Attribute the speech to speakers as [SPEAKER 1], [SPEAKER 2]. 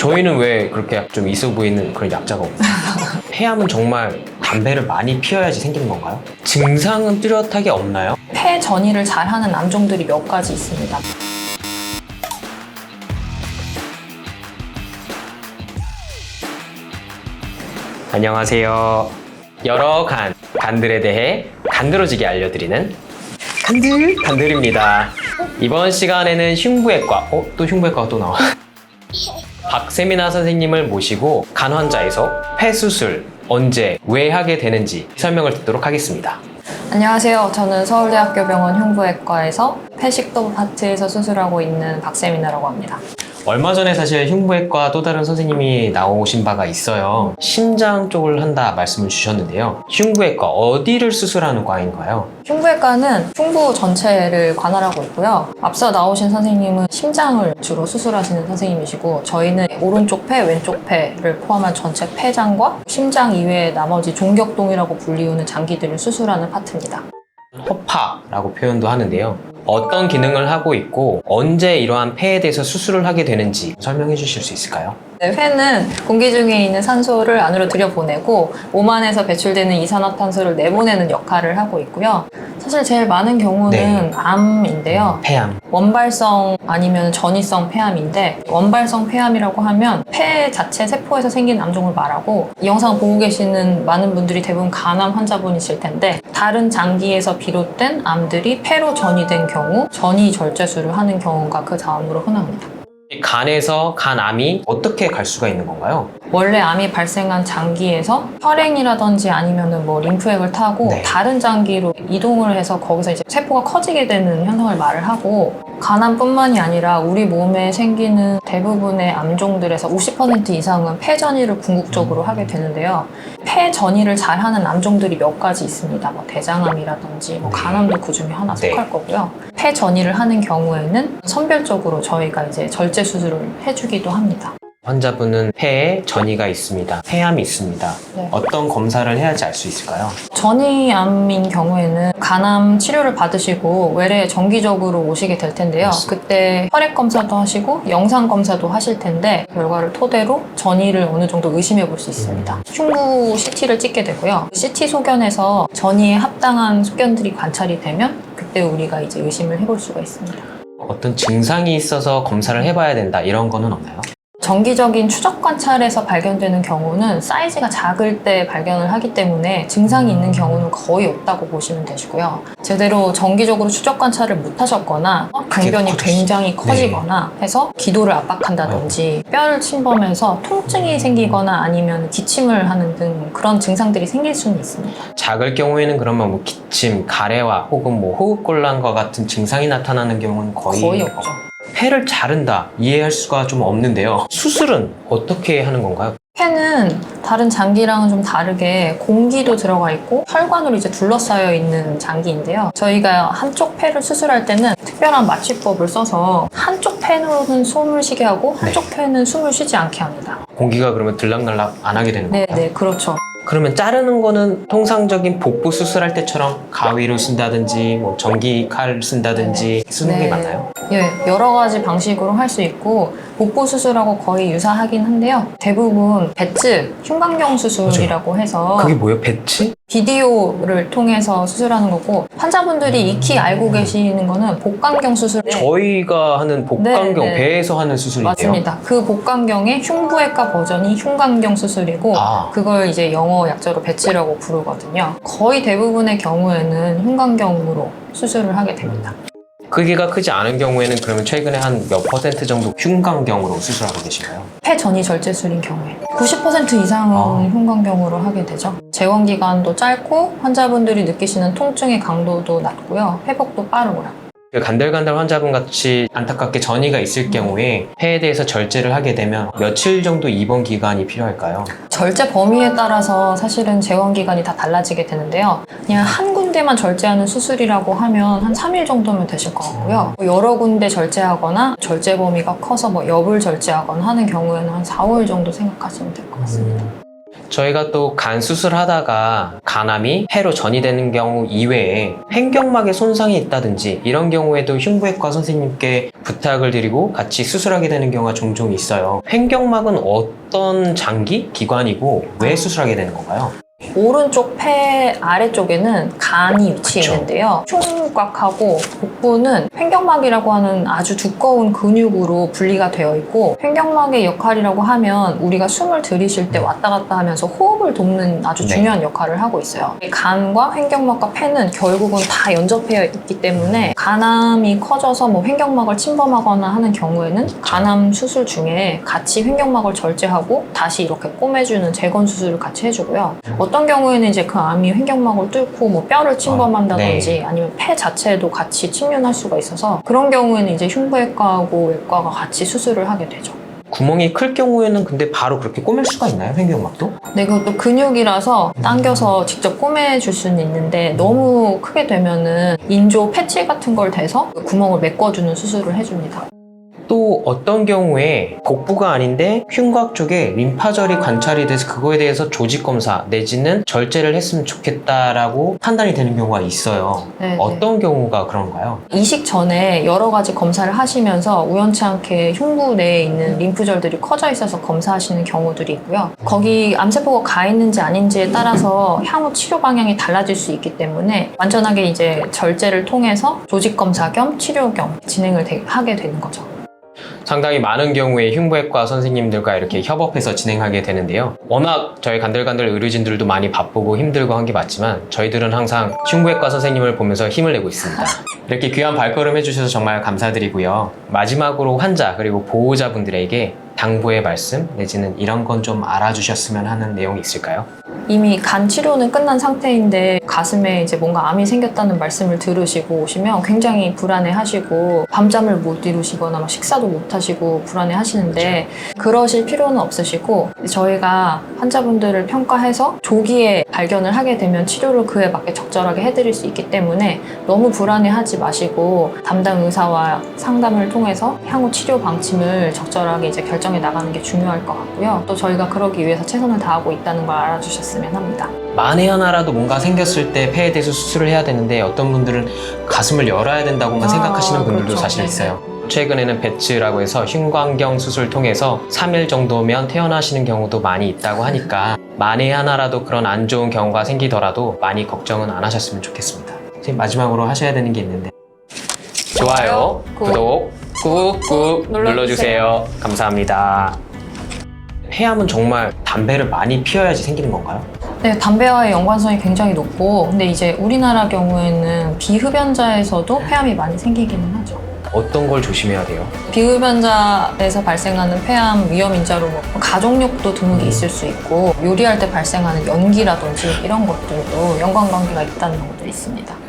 [SPEAKER 1] 저희는 왜 그렇게 좀 있어 보이는 그런 약자가 없나요? 폐암은 정말 담배를 많이 피워야지 생기는 건가요? 증상은 뚜렷하게 없나요?
[SPEAKER 2] 폐 전이를 잘하는 암종들이 몇 가지 있습니다.
[SPEAKER 1] 안녕하세요. 여러 간, 간들에 대해 간드러지게 알려드리는 간들, 간들입니다. 이번 시간에는 흉부외과, 어? 또 흉부외과가 또 나와. 박세미나 선생님을 모시고 간 환자에서 폐수술 언제, 왜 하게 되는지 설명을 듣도록 하겠습니다.
[SPEAKER 2] 안녕하세요. 저는 서울대학교 병원 흉부외과에서 폐식도 파트에서 수술하고 있는 박세민아라고 합니다.
[SPEAKER 1] 얼마 전에 사실 흉부외과 또 다른 선생님이 나오신 바가 있어요. 심장 쪽을 한다 말씀을 주셨는데요. 흉부외과 어디를 수술하는 과인가요?
[SPEAKER 2] 흉부외과는 흉부 전체를 관할하고 있고요. 앞서 나오신 선생님은 심장을 주로 수술하시는 선생님이시고 저희는 오른쪽 폐, 왼쪽 폐를 포함한 전체 폐장과 심장 이외의 나머지 종격동이라고 불리우는 장기들을 수술하는 파트입니다.
[SPEAKER 1] 허파라고 표현도 하는데요. 어떤 기능을 하고 있고 언제 이러한 폐에 대해서 수술을 하게 되는지 설명해 주실 수 있을까요?
[SPEAKER 2] 네, 폐는 공기 중에 있는 산소를 안으로 들여보내고 몸 안에서 배출되는 이산화탄소를 내보내는 역할을 하고 있고요. 사실 제일 많은 경우는
[SPEAKER 1] 네.
[SPEAKER 2] 암인데요.
[SPEAKER 1] 폐암.
[SPEAKER 2] 원발성 아니면 전이성 폐암인데 원발성 폐암이라고 하면 폐 자체 세포에서 생긴 암종을 말하고 이 영상 보고 계시는 많은 분들이 대부분 간암 환자분이실 텐데 다른 장기에서 비롯된 암들이 폐로 전이된 경우 전이 절제술을 하는 경우가 그 다음으로 흔합니다.
[SPEAKER 1] 이 간에서 간암이 어떻게 갈 수가 있는 건가요?
[SPEAKER 2] 원래 암이 발생한 장기에서 혈행이라든지 아니면은 뭐 림프액을 타고
[SPEAKER 1] 네.
[SPEAKER 2] 다른 장기로 이동을 해서 거기서 이제 세포가 커지게 되는 현상을 말을 하고 간암뿐만이 아니라 우리 몸에 생기는 대부분의 암종들에서 50% 이상은 폐전이를 궁극적으로 하게 되는데요. 폐전이를 잘하는 암종들이 몇 가지 있습니다. 뭐 대장암이라든지 뭐 간암도 그 중에 하나
[SPEAKER 1] 네.
[SPEAKER 2] 속할 거고요. 폐전이를 하는 경우에는 선별적으로 저희가 이제 절제 수술을 해주기도 합니다.
[SPEAKER 1] 환자분은 폐에 전이가 있습니다. 폐암이 있습니다.
[SPEAKER 2] 네.
[SPEAKER 1] 어떤 검사를 해야지 알 수 있을까요?
[SPEAKER 2] 전이암인 경우에는 간암 치료를 받으시고 외래 정기적으로 오시게 될 텐데요.
[SPEAKER 1] 맞습니다.
[SPEAKER 2] 그때 혈액 검사도 하시고 영상 검사도 하실 텐데 결과를 토대로 전이를 어느 정도 의심해 볼 수 있습니다. 흉부 CT를 찍게 되고요. CT 소견에서 전이에 합당한 소견들이 관찰이 되면 그때 우리가 이제 의심을 해볼 수가 있습니다.
[SPEAKER 1] 어떤 증상이 있어서 검사를 해봐야 된다 이런 거는 없나요?
[SPEAKER 2] 정기적인 추적 관찰에서 발견되는 경우는 사이즈가 작을 때 발견을 하기 때문에 증상이 있는 경우는 거의 없다고 보시면 되시고요. 제대로 정기적으로 추적 관찰을 못 하셨거나 강변이. 굉장히 커지거나 해서 기도를 압박한다든지 뼈를 침범해서 통증이 생기거나 아니면 기침을 하는 등 그런 증상들이 생길 수는 있습니다.
[SPEAKER 1] 작을 경우에는 그러면 뭐 기침, 가래와 혹은 뭐 호흡곤란과 같은 증상이 나타나는 경우는 거의,
[SPEAKER 2] 거의 없죠.
[SPEAKER 1] 폐를 자른다 이해할 수가 좀 없는데요. 수술은 어떻게 하는 건가요?
[SPEAKER 2] 폐는 다른 장기랑은 좀 다르게 공기도 들어가 있고 혈관으로 이제 둘러싸여 있는 장기인데요. 저희가 한쪽 폐를 수술할 때는 특별한 마취법을 써서 한쪽 폐로는 숨을 쉬게 하고 한쪽 폐는 숨을 쉬지 않게 합니다.
[SPEAKER 1] 공기가 그러면 들락날락 안 하게 되는
[SPEAKER 2] 네,
[SPEAKER 1] 건가요?
[SPEAKER 2] 네, 그렇죠.
[SPEAKER 1] 그러면 자르는 거는 통상적인 복부 수술할 때처럼 가위로 쓴다든지 뭐 전기 칼 쓴다든지 쓰는 게
[SPEAKER 2] 네.
[SPEAKER 1] 맞나요?
[SPEAKER 2] 예, 여러 가지 방식으로 할 수 있고 복부 수술하고 거의 유사하긴 한데요. 대부분 배츠 흉곽경 수술이라고 해서
[SPEAKER 1] 그게 뭐예요? 배치?
[SPEAKER 2] 비디오를 통해서 수술하는 거고 환자분들이 익히 알고 계시는 거는 복강경 수술
[SPEAKER 1] 저희가 하는 복강경
[SPEAKER 2] 네, 네.
[SPEAKER 1] 배에서 하는 수술인데요.
[SPEAKER 2] 맞습니다. 그 복강경의 흉부외과 버전이 흉곽경 수술이고
[SPEAKER 1] 아.
[SPEAKER 2] 그걸 이제 영어 약자로 배치라고 부르거든요. 거의 대부분의 경우에는 흉곽경으로 수술을 하게 됩니다.
[SPEAKER 1] 크기가 크지 않은 경우에는 그러면 최근에 한 몇 퍼센트 정도 흉곽경으로 수술하고 계신가요?
[SPEAKER 2] 폐전이 절제술인 경우에 90% 이상은
[SPEAKER 1] 아.
[SPEAKER 2] 흉곽경으로 하게 되죠. 재원 기간도 짧고 환자분들이 느끼시는 통증의 강도도 낮고요. 회복도 빠르고요.
[SPEAKER 1] 그 간들간들 환자분 같이 안타깝게 전이가 있을 경우에 폐에 대해서 절제를 하게 되면 며칠 정도 입원 기간이 필요할까요?
[SPEAKER 2] 절제 범위에 따라서 사실은 재원 기간이 다 달라지게 되는데요. 그냥 한 군데만 절제하는 수술이라고 하면 한 3일 정도면 되실 것 같고요. 뭐 여러 군데 절제하거나 절제 범위가 커서 뭐 엽을 절제하거나 하는 경우에는 한 4, 5일 정도 생각하시면 될 것 같습니다.
[SPEAKER 1] 저희가 또 간 수술하다가 간암이 폐로 전이되는 경우 이외에 횡격막에 손상이 있다든지 이런 경우에도 흉부외과 선생님께 부탁을 드리고 같이 수술하게 되는 경우가 종종 있어요. 횡격막은 어떤 장기, 기관이고 왜 수술하게 되는 건가요?
[SPEAKER 2] 오른쪽 폐 아래쪽에는 간이 위치해
[SPEAKER 1] 그쵸.
[SPEAKER 2] 있는데요. 흉곽하고 복부는 횡격막이라고 하는 아주 두꺼운 근육으로 분리가 되어 있고 횡격막의 역할이라고 하면 우리가 숨을 들이쉴 때 왔다 갔다 하면서 호흡을 돕는 아주
[SPEAKER 1] 네.
[SPEAKER 2] 중요한 역할을 하고 있어요. 이 간과 횡격막과 폐는 결국은 다 연접해 있기 때문에 간암이 커져서 뭐 횡격막을 침범하거나 하는 경우에는 간암 수술 중에 같이 횡격막을 절제하고 다시 이렇게 꼬매주는 재건 수술을 같이 해주고요. 어떤 경우에는 이제 그 암이 횡격막을 뚫고 뭐 뼈를 침범한다든지 아니면 폐 자체에도 같이 침륜할 수가 있어서 그런 경우에는 이제 흉부외과하고 외과가 같이 수술을 하게 되죠.
[SPEAKER 1] 구멍이 클 경우에는 근데 바로 그렇게 꼬맬 수가 있나요? 횡격막도?
[SPEAKER 2] 네, 그것도 근육이라서 당겨서 직접 꼬매줄 수는 있는데 너무 크게 되면은 인조 패치 같은 걸 대서 그 구멍을 메꿔주는 수술을 해줍니다.
[SPEAKER 1] 또 어떤 경우에 복부가 아닌데 흉곽 쪽에 림파절이 관찰이 돼서 그거에 대해서 조직 검사 내지는 절제를 했으면 좋겠다라고 판단이 되는 경우가 있어요.
[SPEAKER 2] 네,
[SPEAKER 1] 어떤 경우가 그런가요?
[SPEAKER 2] 이식 전에 여러 가지 검사를 하시면서 우연치 않게 흉부 내에 있는 림프절들이 커져 있어서 검사하시는 경우들이 있고요. 거기 암세포가 가 있는지 아닌지에 따라서 향후 치료 방향이 달라질 수 있기 때문에 완전하게 이제 절제를 통해서 조직 검사 겸 치료 겸 진행을 되- 하게 되는 거죠.
[SPEAKER 1] 상당히 많은 경우에 흉부외과 선생님들과 이렇게 협업해서 진행하게 되는데요. 워낙 저희 간들간들 의료진들도 많이 바쁘고 힘들고 한 게 맞지만 저희들은 항상 흉부외과 선생님을 보면서 힘을 내고 있습니다. 이렇게 귀한 발걸음 해주셔서 정말 감사드리고요. 마지막으로 환자 그리고 보호자분들에게 당부의 말씀 내지는 이런 건 좀 알아주셨으면 하는 내용이 있을까요?
[SPEAKER 2] 이미 간 치료는 끝난 상태인데 가슴에 이제 뭔가 암이 생겼다는 말씀을 들으시고 오시면 굉장히 불안해 하시고 밤잠을 못 이루시거나 막 식사도 못 하시고 불안해 하시는데 그러실 필요는 없으시고 저희가 환자분들을 평가해서 조기에 발견을 하게 되면 치료를 그에 맞게 적절하게 해드릴 수 있기 때문에 너무 불안해 하지 마시고 담당 의사와 상담을 통해서 향후 치료 방침을 적절하게 이제 결정해 나가는 게 중요할 것 같고요. 또 저희가 그러기 위해서 최선을 다하고 있다는 걸 알아주셨 으면 합니다.
[SPEAKER 1] 만에 하나라도 뭔가 생겼을 때 폐에 대해서 수술을 해야 되는데 어떤 분들은 가슴을 열어야 된다고만
[SPEAKER 2] 아,
[SPEAKER 1] 생각하시는 분들도
[SPEAKER 2] 그렇죠.
[SPEAKER 1] 사실
[SPEAKER 2] 네네.
[SPEAKER 1] 있어요. 최근에는 배츠라고 해서 흉곽경 수술 통해서 3일 정도면 퇴원하시는 경우도 많이 있다고 하니까 만에 하나라도 그런 안 좋은 경우가 생기더라도 많이 걱정은 안 하셨으면 좋겠습니다. 선생님 마지막으로 하셔야 되는 게 있는데 좋아요, 구독 꾹꾹. 눌러주세요. 감사합니다. 폐암은 정말 담배를 많이 피워야지 생기는 건가요?
[SPEAKER 2] 네, 담배와의 연관성이 굉장히 높고, 근데 이제 우리나라 경우에는 비흡연자에서도 폐암이 많이 생기기는 하죠.
[SPEAKER 1] 어떤 걸 조심해야 돼요?
[SPEAKER 2] 비흡연자에서 발생하는 폐암 위험 인자로 뭐 가족력도 드물게 있을 수 있고, 요리할 때 발생하는 연기라든지 이런 것들도 연관 관계가 있다는 것도 있습니다.